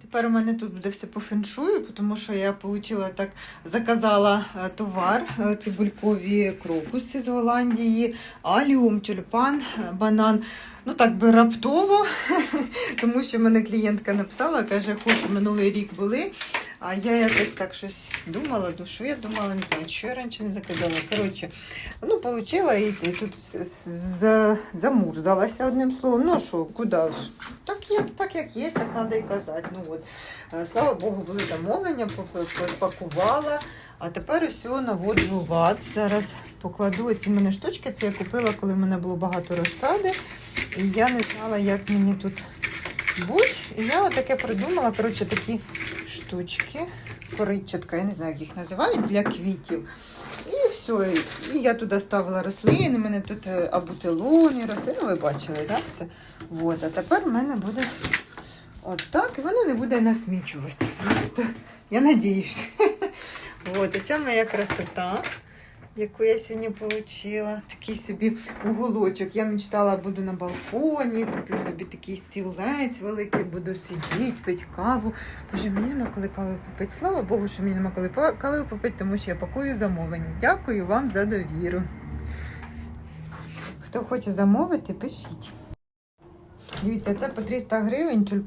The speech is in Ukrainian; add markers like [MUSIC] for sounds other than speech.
Тепер у мене тут буде все по феншую, тому що я получила так, заказала е, товар, е, цибулькові крокуси з Голландії, аліум, тюльпан, е, банан. Ну так би раптово, [LAUGHS] тому що мене клієнтка написала, каже, хочу минулий рік були. А я якось так щось думала, ну що я думала, не знаю, що я раніше не заказала. Коротше, ну, получила і, і тут замурзалася одним словом. Ну що, куди? Як, так як є, так треба і казати. Ну, от. Е, Слава Богу, були замовлення, пакувала. А тепер усе наводжу лад. Зараз покладу ці мене штучки. Це я купила, коли в мене було багато розсади. І я не знала, як мені тут бути. І я отаке придумала. Коротше, такі штучки. Коричатка, я не знаю, як їх називають, для квітів. І все. І я туди ставила рослини. У мене тут е, абутилоні, рослини, ви бачили, так? Все. От. А тепер в мене буде от і воно не буде насмічуватися. Просто я надіюсь. [LAUGHS] От, оця моя красота, яку я сьогодні отримала. Такий собі уголочок. Я мечтала, буду на балконі, куплю собі такий стілець великий, буду сидіти, пити каву. Боже, мені нема коли кави попити. Слава Богу, що мені нема коли кави попити, тому що я пакую замовлення. Дякую вам за довіру. Хто хоче замовити, пишіть. Дивіться, це по 300 гривень тюльпан.